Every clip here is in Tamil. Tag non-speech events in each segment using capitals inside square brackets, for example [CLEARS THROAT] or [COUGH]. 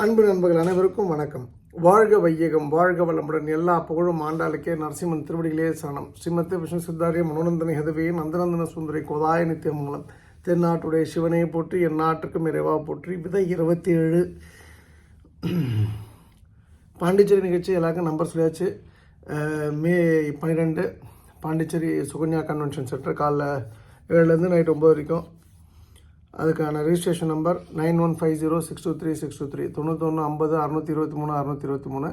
அன்பு நண்பர்கள் அனைவருக்கும் வணக்கம். வாழ்க வையகம் வாழ்க வளமுடன் எல்லா புகழும் ஆண்டாளுக்கே நரசிம்மன் திருவடிகளே சரணம். ஸ்ரீமத்து விஷ்ணு சித்தாரிய மனோநந்தனை ஹெதவே நந்தநந்தன சுந்தரி கோதாய நித்தியமங்கலம் தென்னாட்டுடைய சிவனை போற்றி என் நாட்டுக்கும் இறைவா போற்றி விதை இருபத்தி ஏழு பாண்டிச்சேரி நிகழ்ச்சி எல்லாருக்கும் நம்பர் சொல்லியாச்சு. மே பன்னிரெண்டு பாண்டிச்சேரி சுகன்யா கன்வென்ஷன் சென்டர் காலைல ஏழுலேருந்து நைட் ஒம்பது வரைக்கும். அதுக்கான registration number nine one five zero six two three six two three தொண்ணூத்தொன்று ஐம்பது அறநூற்றி இருபத்தி மூணு அறுநூற்றி இருபத்தி மூணு.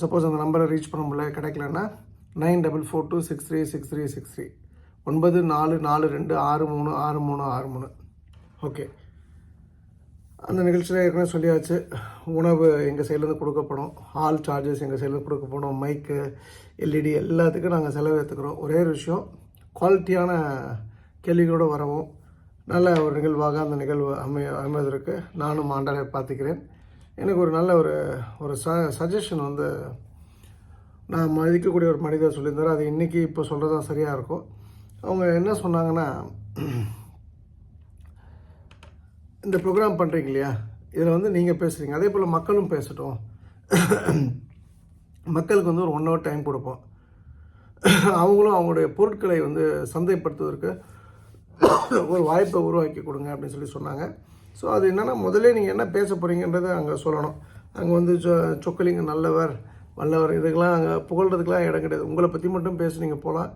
சப்போஸ் அந்த நம்பரை ரீச் பண்ண முடியல கிடைக்கலன்னா nine double four two six three six three six three ஒன்பது நாலு நாலு ரெண்டு ஆறு மூணு ஆறு மூணு ஆறு மூணு. ஓகே அந்த நிகழ்ச்சியில் ஏற்கனவே சொல்லியாச்சு உணவு எங்கள் சைட்லேருந்து கொடுக்கப்படும் ஹால் சார்ஜஸ் எங்கள் சைட்லேருந்து கொடுக்கப்படும் மைக்கு எல்இடி எல்லாத்துக்கும் நாங்கள் செலவு எடுத்துக்கிறோம் ஒரே ஒரு விஷயம் குவாலிட்டியான கேள்விகளோடு வரவும் நல்ல ஒரு நிகழ்வாக அந்த நிகழ்வு அமை அமைவதற்கு நானும் ஆண்டாளை பார்த்துக்கிறேன். எனக்கு ஒரு நல்ல ஒரு ஒரு ச சஜஷன் வந்து நான் மதிக்கக்கூடிய ஒரு மனிதர் சொல்லியிருந்தார். அது இன்றைக்கி இப்போ சொல்கிறது தான் சரியாக இருக்கும். அவங்க என்ன சொன்னாங்கன்னா இந்த ப்ரோக்ராம் பண்ணுறீங்க இல்லையா? இதில் வந்து நீங்கள் பேசுகிறீங்க அதே போல் மக்களும் பேசட்டும். மக்களுக்கு வந்து ஒரு ஒன் ஹவர் டைம் கொடுப்போம். அவங்களும் அவங்களுடைய பொருட்களை வந்து சந்தைப்படுத்துவதற்கு ஒரு வாய்ப்பை உருவாக்கி கொடுங்க அப்படின்னு சொல்லி சொன்னாங்க. ஸோ அது என்னென்னா முதலே நீங்கள் என்ன பேச போகிறீங்கன்றதை அங்கே சொல்லணும். அங்கே வந்து சொ சொக்கலிங்க நல்லவர் வல்லவர் இதுக்கெல்லாம் அங்கே புகழ்றதுக்கெலாம் இடம் கிடையாது. உங்களை பற்றி மட்டும் பேசி நீங்கள் போகலாம்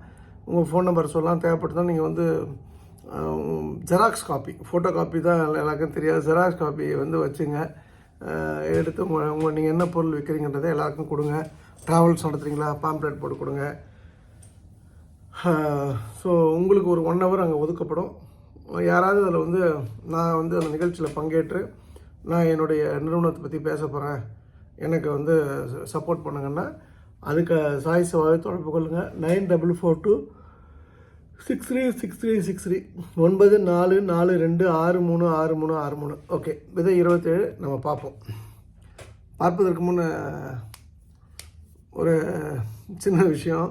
உங்கள் ஃபோன் நம்பர் சொல்லலாம் தேவைப்பட்டுதான் நீங்கள் வந்து ஜெராக்ஸ் காப்பி ஃபோட்டோ காப்பி தான் எல்லாருக்கும் தெரியாது. ஜெராக்ஸ் காப்பி வந்து வச்சுங்க. எடுத்து உங்கள் உங்கள் நீங்கள் என்ன பொருள் விற்கிறீங்கன்றதை எல்லாருக்கும் கொடுங்க. ட்ராவல்ஸ் நடத்துகிறீங்களா பாம்ப்ளேட் போட்டு கொடுங்க. ஸோ உங்களுக்கு ஒரு ஒன் ஹவர் அங்கே ஒதுக்கப்படும். யாராவது அதில் வந்து நான் வந்து அந்த நிகழ்ச்சியில் பங்கேற்று நான் என்னுடைய நிறுவனத்தை பற்றி பேச போகிறேன் எனக்கு வந்து சப்போர்ட் பண்ணுங்கன்னா அதுக்கு சாய் சவாவை தொடர்பு கொள்ளுங்கள் nine double four two six three six three six three ஒன்பது நாலு நாலு ரெண்டு ஆறு மூணு ஆறு மூணு ஆறு மூணு. ஓகே விதை இருபத்தேழு நம்ம பார்ப்போம். பார்ப்பதற்கு முன்ன ஒரு சின்ன விஷயம்.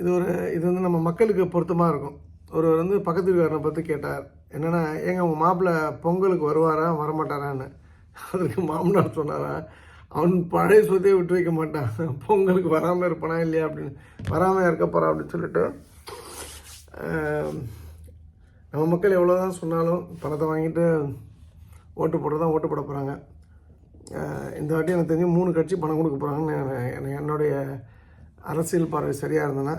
இது ஒரு இது வந்து நம்ம மக்களுக்கு பொருத்தமாக இருக்கும். ஒருவர் வந்து பக்கத்து வீட்டுக்காரனை பற்றி கேட்டார். என்னென்னா ஏங்க உங்கள் மாப்பிள்ளை பொங்கலுக்கு வருவாரா வரமாட்டாரான்னு. அதற்கு மாமனார் சொன்னாரா அவன் பழைய சொத்தையே விட்டு வைக்க மாட்டான். பொங்கலுக்கு வராமல் இருப்பானா இல்லையா? அப்படின்னு. வராமல் இருக்க போகிறான் அப்படின்னு சொல்லிட்டு நம்ம மக்கள் எவ்வளோ தான் சொன்னாலும் பணத்தை வாங்கிட்டு ஓட்டு போட தான் ஓட்டு போட போகிறாங்க இந்த வாட்டி எனக்கு தெரிஞ்சு மூணு கட்சி பணம் கொடுக்க போகிறாங்கன்னு என்னுடைய அரசியல் பார்வை சரியாக இருந்ததுன்னா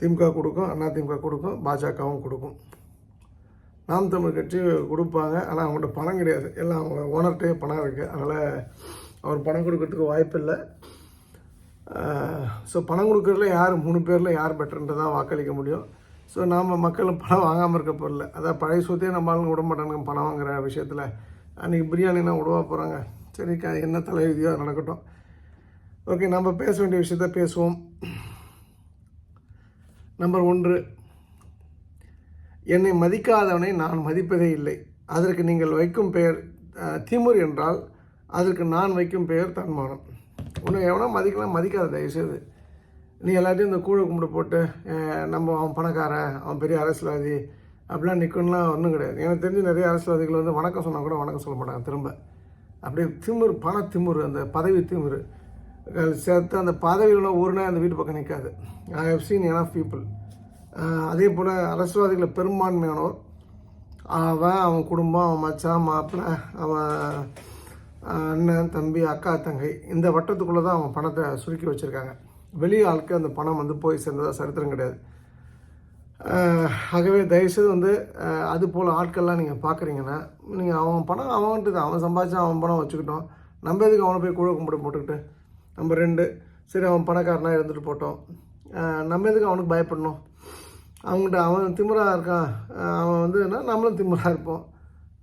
திமுக கொடுக்கும் அண்ணா திமுக கொடுக்கும் பாஜகவும் கொடுக்கும். நாம் தமிழ் கட்சி கொடுப்பாங்க ஆனால் அவங்கள்ட்ட பணம் கிடையாது. எல்லாம் அவங்க ஓனர்கிட்டே பணம் இருக்குது அதனால் அவர் பணம் கொடுக்கறதுக்கு வாய்ப்பு இல்லை. ஸோ பணம் கொடுக்குறதுல யார் மூணு பேரில் யார் பெட்டர்ன்ட்டு தான் வாக்களிக்க முடியும். ஸோ நாம் மக்கள் பணம் வாங்காமல் இருக்க போகிறல அதான் பழைய சொத்தையே நம்ம ஆளுங்க விட மாட்டானுங்க பணம் வாங்குற விஷயத்தில். அன்றைக்கி பிரியாணினா விடுவா போகிறாங்க சரிக்கா என்ன தலைவிதியோ அது நடக்கட்டும். ஓகே நம்ம பேச வேண்டிய விஷயத்த பேசுவோம். நம்பர் ஒன்று என்னை மதிக்காதவனை நான் மதிப்பதே இல்லை. அதற்கு நீங்கள் வைக்கும் பெயர் திமுர் என்றால் அதற்கு நான் வைக்கும் பெயர் தன்மானம். உன்னை எவனோ மதிக்கலாம் மதிக்காத தயவுசெய்து. நீ எல்லாத்தையும் இந்த கூழை கும்பிட போட்டு நம்ம அவன் பணக்காரன் அவன் பெரிய அரசியல்வாதி அப்படிலாம் நிற்கணும்லாம் ஒன்றும் கிடையாது. எனக்கு தெரிஞ்சு நிறைய அரசியல்வாதிகள் வந்து வணக்கம் சொன்னால் கூட வணக்கம் சொல்ல மாட்டாங்க திரும்ப. அப்படியே திமிர் பண திமிர் அந்த பதவி திமிர். சேர்த்து அந்த பதவியில் ஒரு அந்த வீட்டு பக்கம் நிற்காது I have seen enough people அதே போல் அரசியல்வாதிகளில் பெரும்பான்மையானோர் அவன் அவன் குடும்பம் அவன் மச்சான் மாப்பிள்ள அவன் அண்ணன் தம்பி அக்கா தங்கை இந்த வட்டத்துக்குள்ளே தான் அவன் பணத்தை சுருக்கி வச்சுருக்காங்க. வெளி ஆளுக்கு அந்த பணம் வந்து போய் சேர்ந்ததாக சரித்திரம் கிடையாது. ஆகவே தயவுசெய்து வந்து அது போல் ஆட்கள்லாம் நீங்கள் பார்க்குறீங்கன்னா நீங்கள் அவன் பணம் அவன்கிட்ட தான் அவன் சம்பாதிச்சா அவன் பணம் வச்சுக்கிட்டோம். நம்ம எதுக்கு அவனை போய் குழு கும்பிட்டு போட்டுக்கிட்டு? நம்ம ரெண்டு. சரி அவன் பணக்காரனாக இருந்துட்டு போட்டோம். நம்ம எதுக்கு அவனுக்கு பயப்படணும்? அவங்ககிட்ட அவன் திமிராக இருக்கான். அவன் வந்து என்ன நம்மளும் திமிராக இருப்போம்.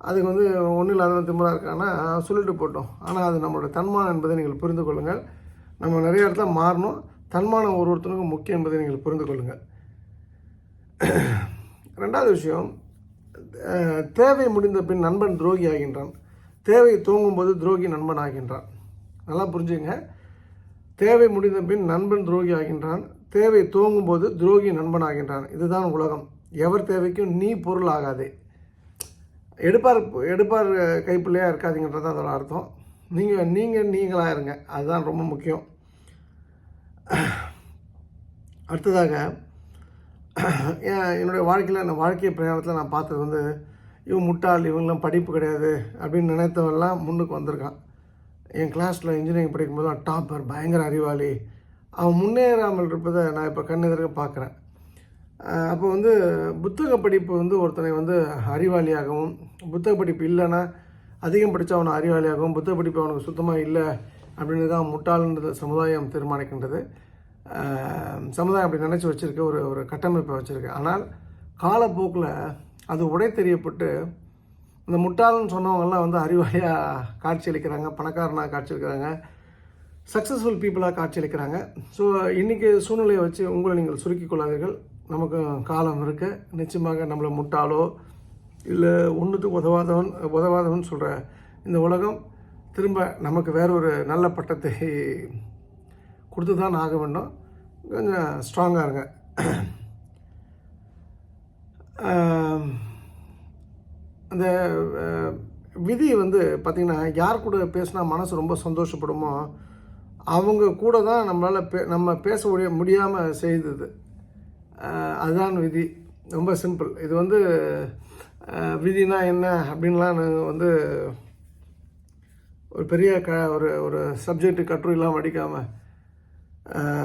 அதுக்கு வந்து ஒன்றும் இல்லாதவன் திமிராக இருக்கான்னா சொல்லிட்டு போட்டோம். ஆனால் அது நம்மளோட தன்மானம் என்பதை நீங்கள் புரிந்து கொள்ளுங்கள். நம்ம நிறைய இடத்துல மாறணும். தன்மானம் ஒரு ஒருத்தனுக்கும் முக்கியம் என்பதை நீங்கள் புரிந்து கொள்ளுங்கள். [CLEARS THROAT] ரெண்டாவது விஷயம் தேவை முடிந்த பின் நண்பன் துரோகி ஆகின்றான். தேவை தூங்கும்போது துரோகி நண்பன் ஆகின்றான். நல்லா புரிஞ்சுங்க. தேவை முடிந்த பின் நண்பன் துரோகி ஆகின்றான். தேவை தூங்கும்போது துரோகி நண்பன் ஆகின்றான். இதுதான் உலகம். எவர் தேவைக்கும் நீ பொருள் ஆகாதே. எடுப்பார் எடுப்பார் கைப்பிள்ளையாக இருக்காதீங்கன்றது அதோட அர்த்தம். நீங்கள் நீங்கள் நீங்களாக இருங்க. அதுதான் ரொம்ப முக்கியம். [CLEARS THROAT] அடுத்ததாக [CLEARS THROAT] என்னுடைய வாழ்க்கையில் நான் வாழ்க்கை பிரயாணத்தில் நான் பார்த்தது வந்து இவன் முட்டாள் இவங்கெல்லாம் படிப்பு கிடையாது அப்படின்னு நினைத்தவெல்லாம் முன்னுக்கு வந்திருக்கான். என் கிளாஸில் இன்ஜினியரிங் படிக்கும்போது அவன் டாப்பர் பயங்கர அறிவாளி. அவன் முன்னேறாமல் இருப்பதை நான் இப்போ கண்ணெதிர்க்க பார்க்குறேன். அப்போ வந்து புத்தக படிப்பு வந்து ஒருத்தனை வந்து அறிவாளியாகவும் புத்தக படிப்பு இல்லைன்னா அதிகம் படித்தா அவனை அறிவாளியாகவும் புத்தக படிப்பு அவனுக்கு சுத்தமாக இல்லை அப்படின்னு தான் முட்டாளுன்றது சமுதாயம் தீர்மானிக்கின்றது. சமுதாயம் அப்படி நினச்சி வச்சுருக்க ஒரு ஒரு கட்டமைப்பை வச்சுருக்கு. ஆனால் காலப்போக்கில் அது உடை தெரியப்பட்டு இந்த முட்டாளன்னு சொன்னவங்கெல்லாம் வந்து அறிவாளியாக காட்சியளிக்கிறாங்க பணக்காரனாக காட்சியளிக்கிறாங்க சக்ஸஸ்ஃபுல் பீப்புளாக காட்சியளிக்கிறாங்க ஸோ இன்றைக்கி சூழ்நிலையை வச்சு உங்களை நீங்கள் சுருக்கிக் கொள்ளாதீர்கள். நமக்கு காலம் இருக்குது நிச்சயமாக நம்மளை முட்டாளோ இல்லை ஒன்றுத்துக்கு உதவாதவன் உதவாதவன் சொல்கிற இந்த உலகம் திரும்ப நமக்கு வேற ஒரு நல்ல பட்டத்தை கொடுத்து தான் ஆக வேண்டும். கொஞ்சம் ஸ்ட்ராங்காக இருங்க. அந்த விதி வந்து பார்த்திங்கன்னா யார் கூட பேசினா மனசு ரொம்ப சந்தோஷப்படுமோ அவங்க கூட தான் நம்மளால் பே நம்ம பேச முடிய முடியாமல் செய்தது. அதுதான் விதி. ரொம்ப சிம்பிள் இது வந்து விதினா என்ன அப்படின்லாம் நாங்கள் வந்து ஒரு பெரிய க ஒரு ஒரு சப்ஜெக்ட் கட்டுரையெல்லாம் வடிக்காமல்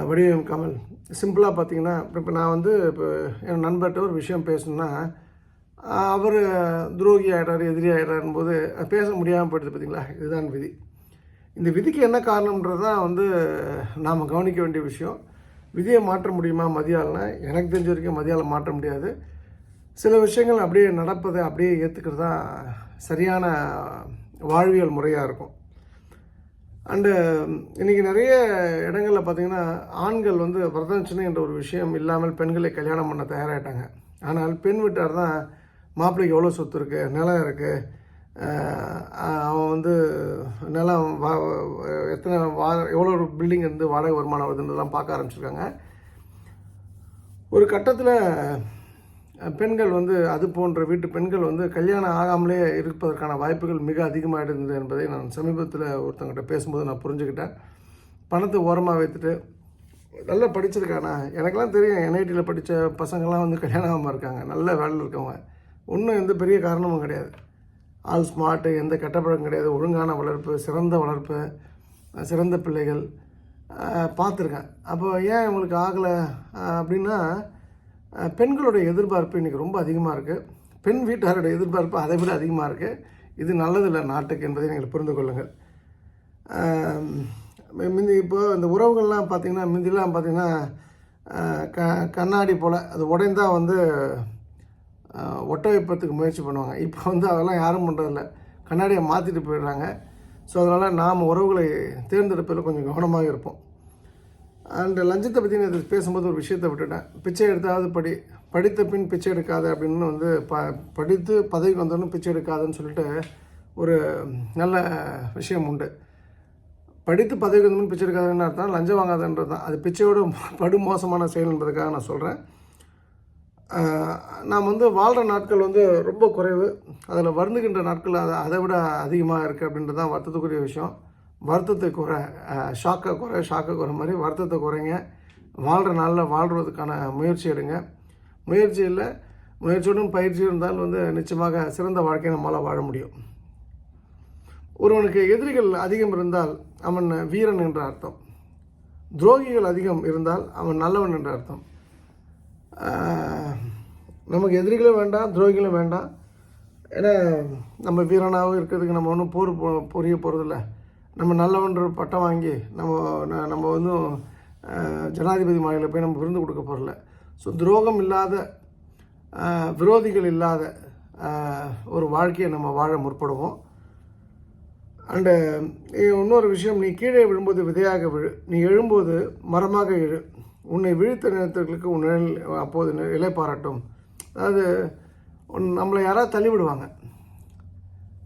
வடிவமைக்காமல் சிம்பிளாக பார்த்தீங்கன்னா இப்போ நான் வந்து இப்போ என் நண்பர்கிட்ட ஒரு விஷயம் பேசணுன்னா அவர் துரோகி ஆகிட்டார் எதிரி ஆகிட்டாருன்னு போது அது பேச முடியாமல் போயிடுது பார்த்தீங்களா இதுதான் விதி. இந்த விதிக்கு என்ன காரணம்ன்றது தான் வந்து நாம் கவனிக்க வேண்டிய விஷயம். விதியை மாற்ற முடியுமா மதியாலனா எனக்கு தெரிஞ்ச வரைக்கும் மதியால் மாற்ற முடியாது. சில விஷயங்கள் அப்படியே நடப்பதை அப்படியே ஏற்றுக்கிறது தான் சரியான வாழ்வியல் முறையாக இருக்கும். அண்டு இன்றைக்கி நிறைய இடங்களில் பார்த்தீங்கன்னா ஆண்கள் வந்து வரதட்சணை என்ற ஒரு விஷயம் இல்லாமல் பெண்களை கல்யாணம் பண்ண தயாராகிட்டாங்க ஆனால் பெண் வீட்டார் தான் மாப்பிள்ளைக்கு எவ்வளோ சொத்து இருக்குது நிலம் இருக்குது அவன் வந்து நிலம் வா எத்தனை வா எவ்வளோ ஒரு பில்டிங் இருந்து வாடகை வருமானம் வருதுன்றதெல்லாம் பார்க்க ஆரம்பிச்சிருக்காங்க. ஒரு கட்டத்தில் பெண்கள் வந்து அது போன்ற வீட்டு பெண்கள் வந்து கல்யாணம் ஆகாமலே இருப்பதற்கான வாய்ப்புகள் மிக அதிகமாக இருந்தது என்பதை நான் சமீபத்தில் ஒருத்தங்கிட்ட பேசும்போது நான் புரிஞ்சுக்கிட்டேன். பணத்தை ஓரமாக வைத்துட்டு நல்லா படிச்சிருக்கானா? எனக்கெல்லாம் தெரியும் என்ஐடியில் படித்த பசங்கள்லாம் வந்து கல்யாணம் ஆகாமல் இருக்காங்க. நல்ல வேலையில் இருக்கவங்க. ஒன்றும் எந்த பெரிய காரணமும் கிடையாது. ஆல் ஸ்மார்ட்டு எந்த கெட்ட பழக்கம் கிடையாது. ஒழுங்கான வளர்ப்பு சிறந்த வளர்ப்பு சிறந்த பிள்ளைகள் பார்த்துருக்கேன். அப்போ ஏன் இவங்களுக்கு ஆகலை? அப்படின்னா பெண்களுடைய எதிர்பார்ப்பு இன்றைக்கி ரொம்ப அதிகமாக இருக்குது பெண் வீட்டாருடைய எதிர்பார்ப்பு அதை விட அதிகமாக இருக்குது இது நல்லதில்லை நாட்டுக்கு என்பதை நீங்கள் புரிந்து கொள்ளுங்கள். முந்தி இப்போ இந்த உறவுகள்லாம் பார்த்திங்கன்னா முந்திலாம் பார்த்திங்கன்னா க கண்ணாடி போல் அது உடைந்தால் வந்து ஒட்ட வைப்பதுக்கு முயற்சி பண்ணுவாங்க. இப்போ வந்து அதெல்லாம் யாரும் பண்ணுறதில்ல கண்ணாடியை மாற்றிட்டு போயிடுறாங்க. ஸோ அதனால் நாம் உறவுகளை தேர்ந்தெடுப்பதில் கொஞ்சம் கவனமாக இருப்போம். அண்ட் லஞ்சத்தை பற்றி நான் பேசும்போது ஒரு விஷயத்தை விட்டுட்டேன். பிச்சை எடுத்தாவது படி படித்த பின் பிச்சை எடுக்காத அப்படின்னு வந்து ப படித்து பதவிக்கு வந்தோன்னு பிச்சை எடுக்காதுன்னு சொல்லிட்டு ஒரு நல்ல விஷயம் உண்டு. படித்து பதவிக்கு வந்தோன்னு பிச்சை எடுக்காதுன்னு அர்த்தம் லஞ்சம் வாங்காதன்றது தான். அது பிச்சையோட படு மோசமான செயல் என்பதுக்காக நான் சொல்கிறேன் நாம் வந்து வாழ்கிற நாட்கள் வந்து ரொம்ப குறைவு. அதில் வருந்துகின்ற நாட்கள் அதை அதை விட அதிகமாக இருக்குது அப்படின்றது தான் வருத்தத்துக்குரிய விஷயம். வருத்தத்தை குறை ஷாக்கை குறை ஷாக்கை குறை மாதிரி வருத்தத்தை குறைங்க. வாழ்கிற நாளில் வாழ்கிறதுக்கான முயற்சி எடுங்க. முயற்சி இல்லை முயற்சியுடன் பயிற்சி இருந்தால் வந்து நிச்சயமாக சிறந்த வாழ்க்கையை நம்மளால் வாழ முடியும். ஒருவனுக்கு எதிரிகள் அதிகம் இருந்தால் அவன் வீரன் என்ற அர்த்தம். துரோகிகள் அதிகம் இருந்தால் அவன் நல்லவன் என்ற அர்த்தம். நமக்கு எதிரிகளும் வேண்டாம் துரோகிகளும் வேண்டாம். ஏன்னா நம்ம வீரனாகவும் இருக்கிறதுக்கு நம்ம ஒன்றும் போர் போ- புரிய போகிறதில்ல நம்ம நல்லவன்ற பட்டம் வாங்கி நம்ம நம்ம வந்து ஜனாதிபதி மாளிகையில் போய் நம்ம விருந்து கொடுக்க போகிறல ஸோ துரோகம் இல்லாத விரோதிகள் இல்லாத ஒரு வாழ்க்கையை நம்ம வாழ முற்படுவோம். அண்டு இன்னொரு விஷயம் நீ கீழே விழும்போது விதையாக விழு நீ எழும்போது மரமாக எழு உன்னை வீழ்த்த நினைத்தவர்களுக்கு உன் அப்போது இலை பாராட்டும். அதாவது உன் நம்மளை யாராவது தள்ளி விடுவாங்க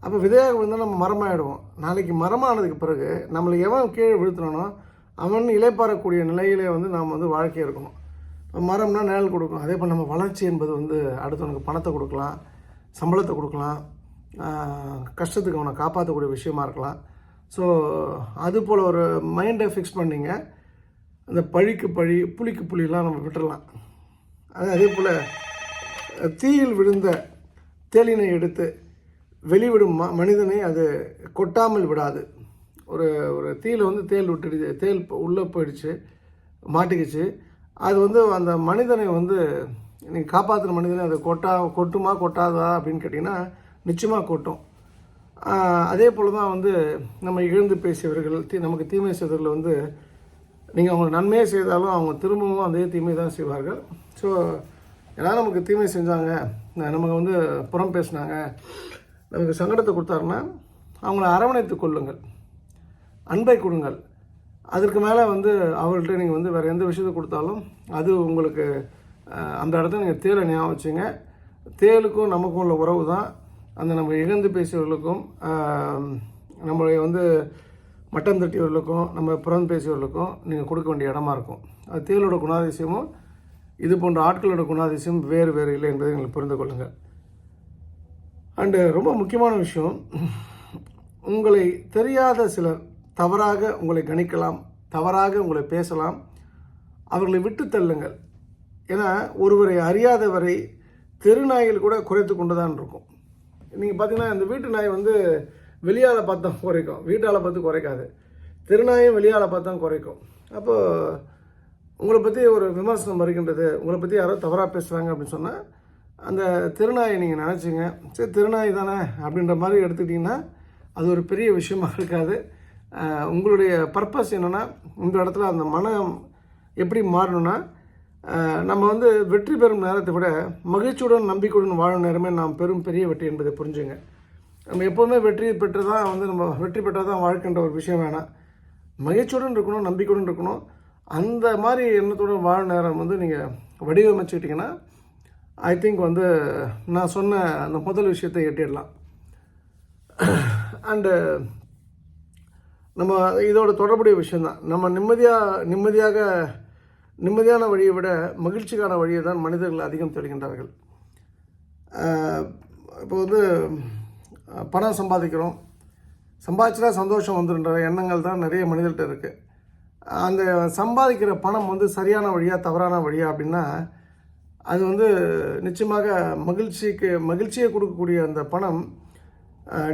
அப்போ விதையாக விழுந்தால் நம்ம மரமாயிடுவோம். நாளைக்கு மரமானதுக்கு பிறகு நம்மளை எவன் கீழே விழுத்துனானோ அவன் இலைப்பாறக்கூடிய நிலையிலே வந்து நாம் வந்து வாழ்க்கை இருக்கணும். மரம்னா நிழல் கொடுக்கும் அதே போல் நம்ம வளர்ச்சி என்பது வந்து அடுத்தவனுக்கு பணத்தை கொடுக்கலாம் சம்பளத்தை கொடுக்கலாம் கஷ்டத்துக்கு அவனை காப்பாற்றக்கூடிய விஷயமா இருக்கலாம். ஸோ அது போல் ஒரு மைண்டை ஃபிக்ஸ் பண்ணிங்க அந்த பழிக்கு பழி புளிக்கு புளியெல்லாம் நம்ம விட்டுறலாம். அது அதே போல் தீயில் விழுந்த தேளினை எடுத்து வெளிவிடும் ம மனிதனை அது கொட்டாமல் விடாது. ஒரு ஒரு தீயில் வந்து தேள் விட்டுடுச்சு தேள் உள்ளே போயிடுச்சு மாட்டிக்கிச்சு. அது வந்து அந்த மனிதனை வந்து நீங்கள் காப்பாற்றுற மனிதனை அது கொட்டா கொட்டுமா கொட்டாதா அப்படின்னு கேட்டிங்கன்னா நிச்சயமாக கொட்டும். அதே போல் தான் வந்து நம்ம இழந்து பேசியவர்கள் தீ நமக்கு தீமை செய்தவர்கள் வந்து நீங்கள் அவங்க நன்மையே செய்தாலும் அவங்க திரும்பவும் அதே தீமை தான் செய்வார்கள். ஸோ யாராவது நமக்கு தீமை செஞ்சாங்க? நமக்கு வந்து புறம் பேசினாங்க. நமக்கு சங்கடத்தை கொடுத்தாருன்னா அவங்கள அரவணைத்து கொள்ளுங்கள். அன்பை கொடுங்கள். அதற்கு மேலே வந்து அவர்கள்ட்ட நீங்கள் வந்து வேறு எந்த விஷயத்தை கொடுத்தாலும் அது உங்களுக்கு அந்த இடத்துல நீங்கள் தேலை ஞாபகம் வச்சுங்க. தேலுக்கும் நமக்கும் உள்ள உறவு தான். அந்த நம்ம இழந்து பேசியவர்களுக்கும் நம்மளை நம்மளுடைய வந்து மட்டம் தட்டியவர்களுக்கும் நம்ம புறம் பேசியவர்களுக்கும் நீங்கள் கொடுக்க வேண்டிய இடமா இருக்கும். அது தேலோட குணாதிசயமும் இது போன்ற ஆட்களோட குணாதிசயம் வேறு வேறு இல்லை என்பதை நீங்கள் புரிந்து கொள்ளுங்கள். அண்டு uh, ரொம்ப முக்கியமான விஷயம். உங்களை தெரியாத சிலர் தவறாக உங்களை கணிக்கலாம் தவறாக உங்களை பேசலாம். அவர்களை விட்டு தள்ளுங்கள். ஏன்னா ஒருவரை அறியாதவரை தெருநாய்கள் கூட குறைத்து கொண்டு தான் இருக்கும். நீங்கள் பார்த்தீங்கன்னா இந்த வீட்டு நாய் வந்து வெளியால் பார்த்தா குறைக்கும். வீட்டால் பார்த்து குறைக்காது. திருநாயும் வெளியால் பார்த்தா குறைக்கும். அப்போது உங்களை பற்றி ஒரு விமர்சனம் வருகின்றது. உங்களை பற்றி யாரோ தவறாக பேசுகிறாங்க அப்படின்னு சொன்னால் அந்த திருநாயை நீங்கள் நினச்சிங்க. சரி திருநாய் தானே அப்படின்ற மாதிரி எடுத்துக்கிட்டிங்கன்னா அது ஒரு பெரிய விஷயமாக இருக்காது. உங்களுடைய பர்பஸ் என்னென்னா இந்த இடத்துல அந்த மனம் எப்படி மாறணும்னா நம்ம வந்து வெற்றி பெறும் நேரத்தை விட மகிழ்ச்சியுடன் நம்பிக்கையுடன் வாழும் நேரமே நாம் பெரும் பெரிய வெற்றி என்பதை புரிஞ்சுங்க. நம்ம எப்போவுமே வெற்றி பெற்று தான் வந்து நம்ம வெற்றி பெற்றால் தான் வாழ்க்கின்ற ஒரு விஷயம் வேணாம். மகிழ்ச்சியுடன் இருக்கணும் நம்பிக்கையுடன் இருக்கணும். அந்த மாதிரி எண்ணத்துடன் வாழும் நேரம் வந்து நீங்கள் வடிவமைச்சுக்கிட்டிங்கன்னா ஐ திங்க் வந்து நான் சொன்ன அந்த முதல் விஷயத்தை எட்டிடலாம். அண்டு நம்ம இதோட தொடர்புடைய விஷயந்தான் நம்ம நிம்மதியாக நிம்மதியாக நிம்மதியான வழியை விட மகிழ்ச்சிக்கான வழியை தான் மனிதர்கள் அதிகம் தேடுகின்றார்கள். Uh, இப்போ வந்து பணம் சம்பாதிக்கிறோம். சம்பாதிச்சா சந்தோஷம் வந்துடுன்ற எண்ணங்கள் தான் நிறைய மனிதர்கிட்ட இருக்குது அந்த சம்பாதிக்கிற பணம் வந்து சரியான வழியாக தவறான வழியா அப்படின்னா அது வந்து நிச்சயமாக மகிழ்ச்சிக்கு மகிழ்ச்சியை கொடுக்கக்கூடிய அந்த பணம்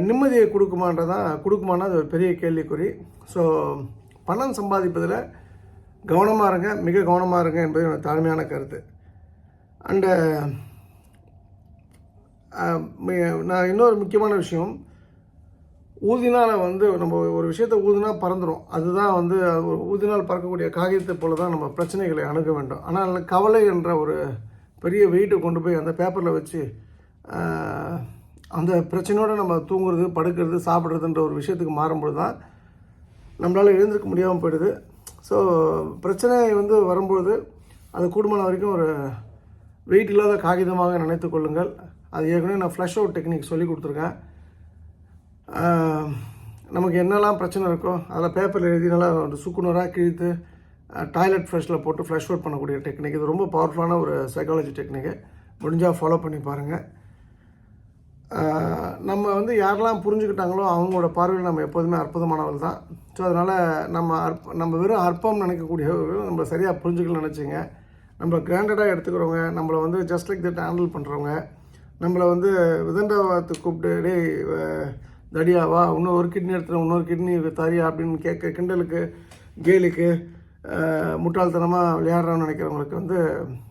நிம்மதியை கொடுக்குமான்றதான் கொடுக்குமானா அது ஒரு பெரிய கேள்விக்குறி. ஸோ பணம் சம்பாதிப்பதில் கவனமாக இருங்க மிக கவனமாக இருங்க என்பது என்னோட தாழ்மையான கருத்து. அண்டு நான் இன்னொரு முக்கியமான விஷயம். ஊதினால வந்து நம்ம ஒரு விஷயத்தை ஊதினா பறந்துடும் அதுதான் வந்து ஊதினால் பறக்கக்கூடிய காகிதத்தை போல தான் நம்ம பிரச்சனைகளை அணுக வேண்டும். ஆனால் கவலை என்ற ஒரு பெரிய வெயிட்டை கொண்டு போய் அந்த பேப்பரில் வச்சு அந்த பிரச்சனையோடு நம்ம தூங்குறது படுக்கிறது சாப்பிட்றதுன்ற ஒரு விஷயத்துக்கு மாறும்பொழுது தான் நம்மளால் எழுந்திருக்க முடியாமல் போயிடுது. ஸோ பிரச்சனை வந்து வரும்பொழுது அது கூடுமான வரைக்கும் ஒரு வெயிட் இல்லாத காகிதமாக நினைத்து கொள்ளுங்கள். அது ஏற்கனவே நான் ஃப்ளஷ் அவுட் டெக்னிக் சொல்லி கொடுத்துருக்கேன். நமக்கு என்னெல்லாம் பிரச்சனை இருக்கோ அதில் பேப்பரில் எழுதி நல்லா ஒரு சுக்குநூறாக கிழித்து டாய்லெட் ஃப்ளஷில் போட்டு ஃப்ளஷ் அவுட் பண்ணக்கூடிய டெக்னிக். இது ரொம்ப பவர்ஃபுல்லான ஒரு சைக்காலஜி டெக்னிக்கு முடிஞ்சால் ஃபாலோ பண்ணி பாருங்கள் நம்ம வந்து யாரெல்லாம் புரிஞ்சுக்கிட்டாங்களோ அவங்களோட பார்வையில் நம்ம எப்போதுமே அற்புதமானவர்கள் தான். ஸோ அதனால் நம்ம அற்ப நம்ம வெறும் அற்பம் நினைக்கக்கூடியவர்கள் நம்ம சரியாக புரிஞ்சுக்கல நினச்சிங்க. நம்ம கிராண்டடாக எடுத்துக்கிறவங்க நம்மளை வந்து ஜஸ்ட் லைக் தட் ஹேண்டில் பண்ணுறவங்க நம்மளை வந்து விதண்டாவாத்துக்கு கூப்பிட்டு டேய் தடியாவா இன்னும் ஒரு கிட்னி எடுத்துகிறோம் இன்னொரு கிட்னி தரியா? அப்படின்னு கேட்க கிண்டலுக்கு கேலுக்கு முட்டாள்தனமாக விளையாடுறோம்னு நினைக்கிறவங்களுக்கு வந்து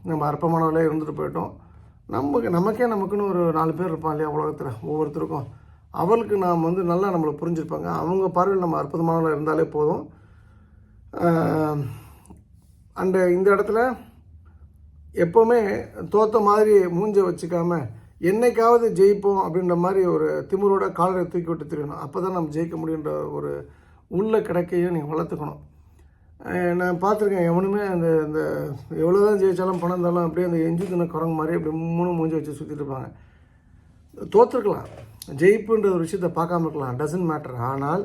நம்ம அற்பமானவர்களே இருந்துட்டு போயிட்டோம். நமக்கு நமக்கே நமக்குன்னு ஒரு நாலு பேர் இருப்பான் இல்லையா உலகத்தில் ஒவ்வொருத்தருக்கும். அவளுக்கு நாம் வந்து நல்லா நம்மளை புரிஞ்சிருப்பாங்க. அவங்க பார்வையில் நம்ம அற்புதமானவர்களாக இருந்தாலே போதும். அண்டு இந்த இடத்துல எப்போவுமே தோத்த மாதிரி மூஞ்ச வச்சுக்காம என்னைக்காவது ஜெயிப்போம் அப்படின்ற மாதிரி ஒரு திமிரோட காலரை தூக்கி விட்டு தெரியணும். அப்போ தான் நம்ம ஜெயிக்க முடியுன்ற ஒரு உள்ள கிடைக்கையும் நீங்கள் வளர்த்துக்கணும். நான் பார்த்துருக்கேன். எவனுமே அந்த இந்த எவ்வளோ தான் ஜெயிச்சாலும் பணம் இருந்தாலும் அப்படியே அந்த எஞ்சி தின குரங்கு மாதிரி அப்படி மூணு மூஞ்சி வச்சு சுற்றிட்டு இருப்பாங்க. தோற்றுருக்கலாம் ஜெயிப்புன்ற ஒரு விஷயத்தை பார்க்காம இருக்கலாம். டசன்ட் மேட்டர் ஆனால்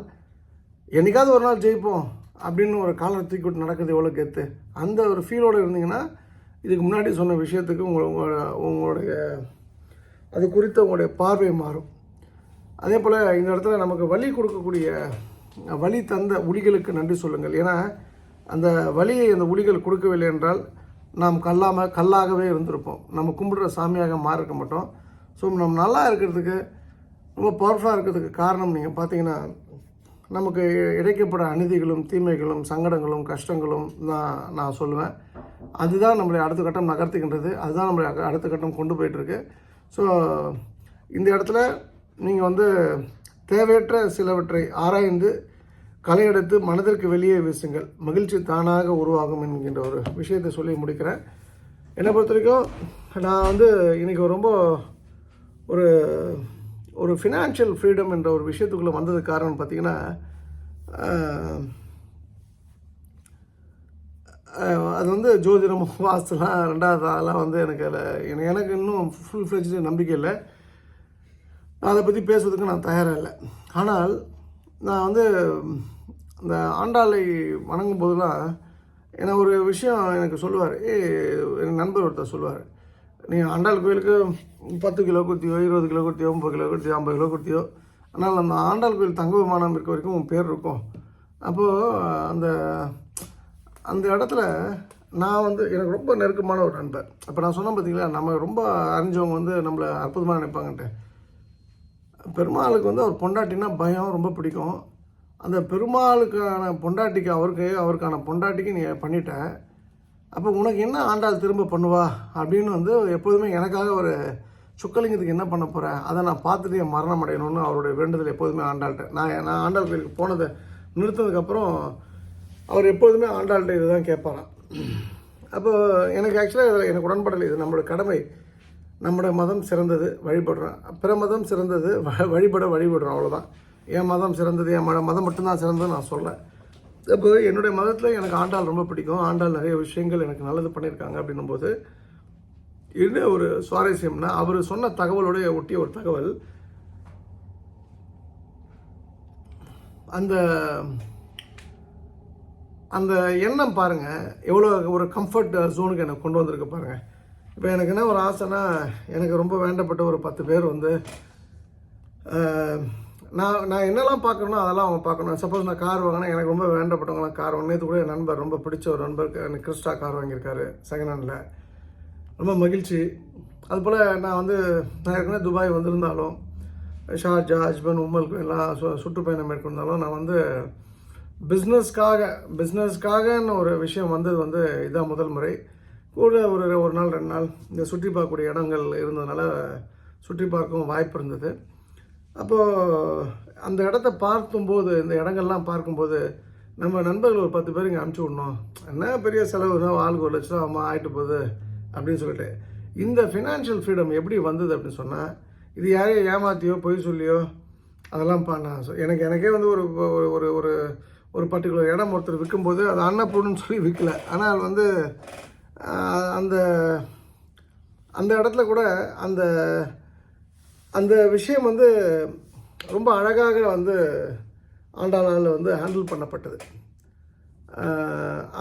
என்னைக்காவது ஒரு நாள் ஜெயிப்போம் அப்படின்னு ஒரு காலரை தூக்கி விட்டு நடக்குது எவ்வளோ கெத்து. அந்த ஒரு ஃபீலோடு இருந்தீங்கன்னா இதுக்கு முன்னாடி சொன்ன விஷயத்துக்கு உங்கள் உங்களோட உங்களுடைய அது குறித்த உங்களுடைய பார்வை மாறும். அதே போல் இந்த இடத்துல நமக்கு வலி கொடுக்கக்கூடிய வழி தந்த உளிகளுக்கு நன்றி சொல்லுங்கள். ஏன்னா அந்த வழியை அந்த உளிகள் கொடுக்கவில்லை என்றால் நாம் கல்லாம கல்லாகவே இருந்திருப்போம். நம்ம கும்பிடுற சாமியாக மாறிருக்க மாட்டோம். ஸோ நம்ம நல்லா இருக்கிறதுக்கு ரொம்ப பவர்ஃபுல்லாக இருக்கிறதுக்கு காரணம் நீங்கள் பார்த்தீங்கன்னா நமக்கு இழைக்கப்பட அநீதிகளும் தீமைகளும் சங்கடங்களும் கஷ்டங்களும் தான் நான் சொல்லுவேன். அதுதான் நம்மளை அடுத்த கட்டம் நகர்த்துகின்றது. அதுதான் நம்மளை அடுத்த கட்டம் கொண்டு போயிட்டுருக்கு. ஸோ இந்த இடத்துல நீங்கள் வந்து தேவையற்ற சிலவற்றை ஆராய்ந்து களையெடுத்து மனதிற்கு வெளியே வீசுங்கள். மகிழ்ச்சி தானாக உருவாகும் என்கின்ற ஒரு விஷயத்தை சொல்லி முடிக்கிறேன். என்னை பொறுத்த வரைக்கும் நான் வந்து இன்றைக்கி ரொம்ப ஒரு ஒரு ஃபினான்ஷியல் ஃப்ரீடம் என்ற ஒரு விஷயத்துக்குள்ளே வந்ததுக்கு காரணம் பார்த்தீங்கன்னா அது வந்து ஜோதிடம் வாஸ்துலாம் ரெண்டாவது அதெல்லாம் வந்து எனக்கு அதில் எனக்கு இன்னும் ஃபுல் ஃப்ளெஜ்டு நம்பிக்கை இல்லை. நான் அதை பற்றி பேசுறதுக்கு நான் தயாராக இல்லை. ஆனால் நான் வந்து இந்த ஆண்டாளை வணங்கும் போதெல்லாம் என்ன ஒரு விஷயம் எனக்கு சொல்லுவார். ஏ என் நண்பர் ஒருத்தர் சொல்லுவார். நீ ஆண்டாள் கோயிலுக்கு பத்து கிலோ கொடுத்தியோ இருபது கிலோ கொடுத்தியோ முப்பது கிலோ கொடுத்தியோ ஐம்பது கிலோ கொடுத்தியோ ஆனால் அந்த ஆண்டாள் கோயில் தங்க விமானம் இருக்க வரைக்கும் உன் பேர் இருக்கும். அப்போது அந்த அந்த இடத்துல நான் வந்து எனக்கு ரொம்ப நெருக்கமான ஒரு நண்பர். அப்போ நான் சொன்னேன் பார்த்தீங்களா நம்ம ரொம்ப அறிஞ்சவங்க வந்து நம்மளை அற்புதமாக நினைப்பாங்கன்ட்டு. பெருமாளுக்கு வந்து அவர் பொண்டாட்டினா பயம் ரொம்ப பிடிக்கும். அந்த பெருமாளுக்கான பொண்டாட்டிக்கு அவருக்கு அவருக்கான பொண்டாட்டிக்கு நீ பண்ணிட்ட. அப்போ உனக்கு என்ன ஆண்டாள் திரும்ப பண்ணுவா? அப்படின்னு வந்து எப்போதுமே எனக்காக ஒரு சுக்கலிங்கத்துக்கு என்ன பண்ண போகிறேன் அதை நான் பார்த்துட்டு என் மரணம் அடையணும்னு அவருடைய வேண்டுதல் எப்போதுமே ஆண்டாள்கிட்ட. நான் நான் ஆண்டாள் கோயிலுக்கு போனதை நிறுத்ததுக்கப்புறம் அவர் எப்போதுமே ஆண்டாள்கிட்ட இதுதான் கேட்பாராம். அப்போ எனக்கு ஆக்சுவலாக எனக்கு உடன்படலை. இது நம்மளோட கடமை. நம்முடைய மதம் சிறந்தது வழிபடுறோம். பிற மதம் சிறந்தது வ- வழிபட வழிபடுறோம் அவ்வளோதான் என் மதம் சிறந்தது என் மத மதம் மட்டும்தான் சிறந்தது நான் சொல்கிறேன் இப்போ என்னுடைய மதத்தில் எனக்கு ஆண்டாள் ரொம்ப பிடிக்கும். ஆண்டாள் நிறைய விஷயங்கள் எனக்கு நல்லது பண்ணியிருக்காங்க அப்படின்னும் போது என்ன ஒரு சுவாரஸ்யம்னா அவர் சொன்ன தகவலோடைய ஒட்டிய ஒரு தகவல் அந்த அந்த எண்ணம் பாருங்கள் எவ்வளோ ஒரு கம்ஃபர்ட் ஜோனுக்கு எனக்கு கொண்டு வந்திருக்கு பாருங்கள் இப்போ எனக்கு என்ன ஒரு ஆசைனா எனக்கு ரொம்ப வேண்டப்பட்ட ஒரு பத்து பேர் வந்து நான் நான் என்னெல்லாம் பார்க்கணும் அதெல்லாம் அவங்க பார்க்கணும். சப்போஸ் நான் கார் வாங்கினா எனக்கு ரொம்ப வேண்டப்பட்டவங்களாம் கார் வாங்கினது கூட என் நண்பர் ரொம்ப பிடிச்ச ஒரு நண்பருக்கு எனக்கு கிறிஸ்டா கார் வாங்கியிருக்காரு செகண்ட் ஹேண்டில் ரொம்ப மகிழ்ச்சி. அதுபோல் நான் வந்து நான் ஏற்கனவே துபாய் வந்திருந்தாலும் ஷார்ஜா அஜ்மன் உம்மலுக்கு எல்லாம் சு சுற்றுப்பயணம் மேற்கொண்டாலும் நான் வந்து பிஸ்னஸ்க்காக பிஸ்னஸ்க்காகன்னு ஒரு விஷயம் வந்தது வந்து இதான் முதல் முறை. கூட ஒரு ஒரு நாள் ரெண்டு நாள் இந்த சுற்றி பார்க்கக்கூடிய இடங்கள் இருந்ததுனால சுற்றி பார்க்கவும் வாய்ப்பு இருந்தது. அப்போது அந்த இடத்த பார்க்கும்போது இந்த இடங்கள்லாம் பார்க்கும்போது நம்ம நண்பர்கள் ஒரு பத்து பேர் இங்கே அனுப்பிச்சி விடணும். என்ன பெரிய செலவு? தான் ஆளுக்கு ஒரு லட்சம் ஆமாம் ஆகிட்டு போகுது அப்படின்னு சொல்லிட்டு. இந்த ஃபினான்ஷியல் ஃப்ரீடம் எப்படி வந்தது அப்படின்னு சொன்னால் இது யாரையும் ஏமாத்தியோ பொய் சொல்லியோ அதெல்லாம் பா எனக்கு எனக்கே வந்து ஒரு ஒரு- ஒரு ஒரு ஒரு பர்டிகுலர் இடம் ஒருத்தர் விற்கும்போது அது அன்னப்பூர்ணன்னு சொல்லி விற்கல ஆனால் வந்து அந்த அந்த இடத்துல கூட அந்த அந்த விஷயம் வந்து ரொம்ப அழகாக வந்து ஆண்டாளால் வந்து ஹேண்டில் பண்ணப்பட்டது.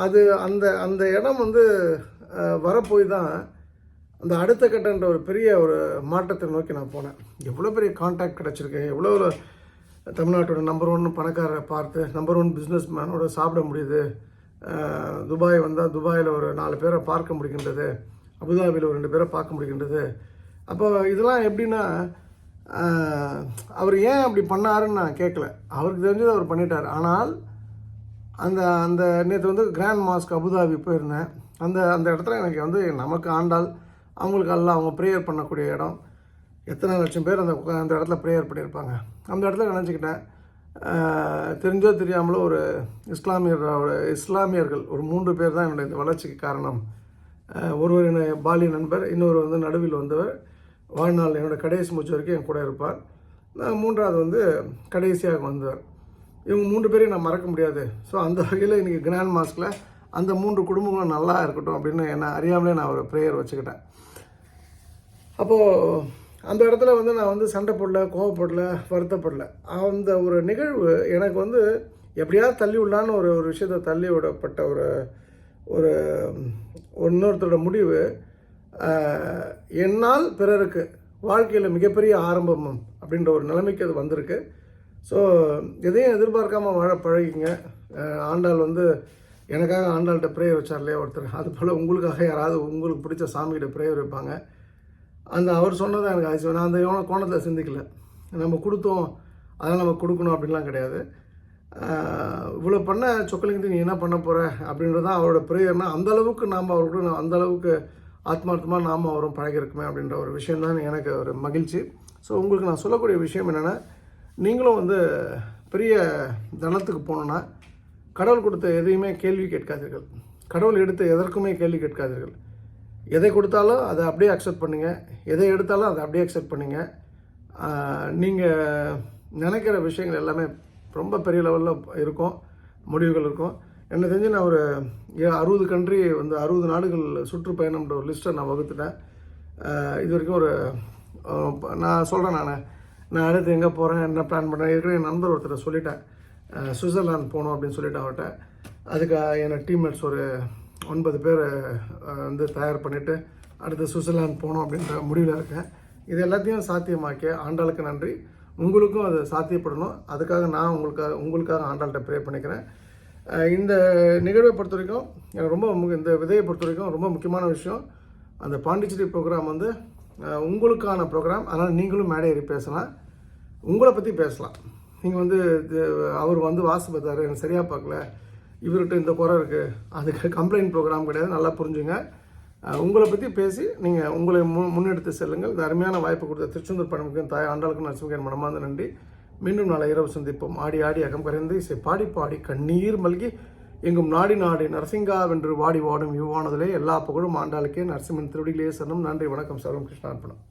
அது அந்த அந்த இடம் வந்து வரப்போய் தான் அந்த அடுத்த கட்டன்ற ஒரு பெரிய ஒரு மாற்றத்தை நோக்கி நான் போனேன். எவ்வளோ பெரிய காண்டாக்ட் கிடச்சிருக்கேன் எவ்வளோ ஒரு தமிழ்நாட்டோட நம்பர் ஒன் பணக்காரரை பார்த்து நம்பர் ஒன் பிஸ்னஸ் மேனோட சாப்பிட முடியுது. துபாய் வந்தால் துபாயில் ஒரு நாலு பேரை பார்க்க முடிகின்றது அபுதாபியில் ஒரு ரெண்டு பேரை பார்க்க முடிகின்றது. அப்போ இதெல்லாம் எப்படின்னா அவர் ஏன் அப்படி பண்ணாருன்னு நான் கேட்கல. அவருக்கு தெரிஞ்சதை அவர் பண்ணிட்டார். ஆனால் அந்த அந்த நேற்று வந்து கிராண்ட் மாஸ்க் அபுதாபி போயிருந்தேன். அந்த அந்த இடத்துல எனக்கு வந்து நமக்கு ஆண்டால் அவங்களுக்கு அல்ல அவங்க ப்ரேயர் பண்ணக்கூடிய இடம். எத்தனை லட்சம் பேர் அந்த அந்த இடத்துல ப்ரேயர் பண்ணியிருப்பாங்க. அந்த இடத்துல நினச்சிக்கிட்டேன். தெரிஞ்சோ தெரியாமலோ ஒரு இஸ்லாமியரோட இஸ்லாமியர்கள் ஒரு மூன்று பேர் தான் என்னுடைய இந்த வளர்ச்சிக்கு காரணம். ஒருவர் என்ன பாலிய நண்பர் இன்னொரு வந்து நடுவில் வந்தவர். வாழ்நாள் என்னோட கடைசி மூச்சு வரைக்கும் என் கூட இருப்பார். நான் மூன்றாவது வந்து கடைசியாக வந்தவர். இவங்க மூன்று பேரையும் நான் மறக்க முடியாது. ஸோ அந்த வகையில் இன்றைக்கி கிராண்ட் மாஸ்கில் அந்த மூன்று குடும்பங்களும் நல்லா இருக்கட்டும் அப்படின்னு என்ன அறியாமலே நான் ஒரு ப்ரேயர் வச்சுக்கிட்டேன். அப்போது அந்த இடத்துல வந்து நான் வந்து சண்டை போடல கோவப்படல வருத்தப்படல. அந்த ஒரு நிகழ்வு எனக்கு வந்து எப்படியாவது தள்ளி விடலான்னு ஒரு ஒரு விஷயத்தை தள்ளி விடப்பட்ட ஒரு ஒரு இன்னொருத்தரோட முடிவு என்னால் பிறருக்கு வாழ்க்கையில் மிகப்பெரிய ஆரம்பம் அப்படின்ற ஒரு நிலைமைக்கு அது வந்திருக்கு. ஸோ எதையும் எதிர்பார்க்காம வாழ பழகிங்க ஆண்டாள் வந்து எனக்காக ஆண்டாள்கிட்ட ப்ரேயர் வச்சார் இல்லையா ஒருத்தர்? அது போல் உங்களுக்காக யாராவது உங்களுக்கு பிடிச்ச சாமிகிட்ட ப்ரேயர் வைப்பாங்க. அந்த அவர் சொன்னது எனக்கு ஆச்சு நான் அந்த எவனோ கோணத்தில் சிந்திக்கல. நம்ம கொடுத்தோம் அதெல்லாம் நம்ம கொடுக்கணும் அப்படின்லாம் கிடையாது. இவ்வளோ பண்ண சொக்கலிங்கத்தை நீ என்ன பண்ண போகிற அப்படின்றது தான் அவரோட ப்ரேயர்னா அந்த அளவுக்கு நாம் அவரோட அந்த அளவுக்கு ஆத்மார்த்தமாக நாம் அவரும் பழகிருக்குமே அப்படின்ற ஒரு விஷயம் தான் எனக்கு ஒரு மகிழ்ச்சி. ஸோ உங்களுக்கு நான் சொல்லக்கூடிய விஷயம் என்னென்னா நீங்களும் வந்து பெரிய தனத்துக்கு போனோன்னா கடவுள் கொடுத்த எதையுமே கேள்வி கேட்காதீர்கள். கடவுள் எடுத்த எதற்குமே கேள்வி கேட்காதீர்கள். எதை கொடுத்தாலும் அதை அப்படியே அக்செப்ட் பண்ணுங்கள் எதை எடுத்தாலும் அதை அப்படியே அக்செப்ட் பண்ணுங்க. நீங்கள் நினைக்கிற விஷயங்கள் எல்லாமே ரொம்ப பெரிய லெவலில் இருக்கும். முடிவுகள் இருக்கும். என்ன தெரிஞ்சு நான் ஒரு ஏ- அறுபது கண்ட்ரி வந்து அறுபது நாடுகள் சுற்றுப்பயணம்ன்ற ஒரு லிஸ்ட்டை நான் வகுத்துட்டேன். இது வரைக்கும் ஒரு நான் சொல்கிறேன் நான். நான் அடுத்து எங்கே போகிறேன் என்ன பிளான் பண்ணுறேன் ஏற்கனவே என் நண்பர் ஒருத்தர் சொல்லிட்டேன். சுவிட்சர்லாந்து போகணும் அப்படின்னு சொல்லிட்டு அவர்கிட்ட. அதுக்கு என்னோட டீம்மேட்ஸ் ஒரு ஒன்பது பேர் வந்து தயார் பண்ணிவிட்டு அடுத்து சுவிட்சர்லாந்து போகணும் அப்படின்ற முடிவில் இருக்கேன். இது எல்லாத்தையும் சாத்தியமாக்கிய ஆண்டாளுக்கு நன்றி. உங்களுக்கும் அது சாத்தியப்படணும். அதுக்காக நான் உங்களுக்காக உங்களுக்காக ஆண்டாள்கிட்ட ப்ரே பண்ணிக்கிறேன். இந்த நிகழ்வை பொறுத்த வரைக்கும் எனக்கு ரொம்ப மு- இந்த விதையை பொறுத்த வரைக்கும் ரொம்ப முக்கியமான விஷயம். அந்த பாண்டிச்சேரி ப்ரோக்ராம் வந்து உங்களுக்கான ப்ரோக்ராம் அதனால் நீங்களும் மேடை ஏறி பேசலாம். உங்களை பற்றி பேசலாம். நீங்கள் வந்து இது அவர் வந்து வாசு பார்த்தாரு. எனக்கு சரியாக பார்க்கல. இவர்கிட்ட இந்த குறை இருக்குது அதுக்கு கம்ப்ளைண்ட் ப்ரோக்ராம் கிடையாது. நல்லா புரிஞ்சுங்க. உங்களை பற்றி பேசி நீங்கள் உங்களை மு முன்னெடுத்து செல்லுங்கள். இந்த அருமையான வாய்ப்பு கொடுத்த திருச்செந்தூர் பணமுக்கும் தாய் ஆண்டாளுக்கும் நரசிம்மகன் மனமார்ந்த நன்றி. மீண்டும் நாளை இரவு சந்திப்போம். ஆடி ஆடி அகம் கரைந்து இசை பாடி பாடி கண்ணீர் மல்கி. எங்கும் நாடி நாடி நரசிங்கா வென்று வாடி வாடும் யுவானதிலே எல்லா புகழும் ஆண்டாளுக்கே. நரசிம்மன் திருவடிகளே சரணம். நன்றி வணக்கம். சர்வம் கிருஷ்ணார்ப்பணம்.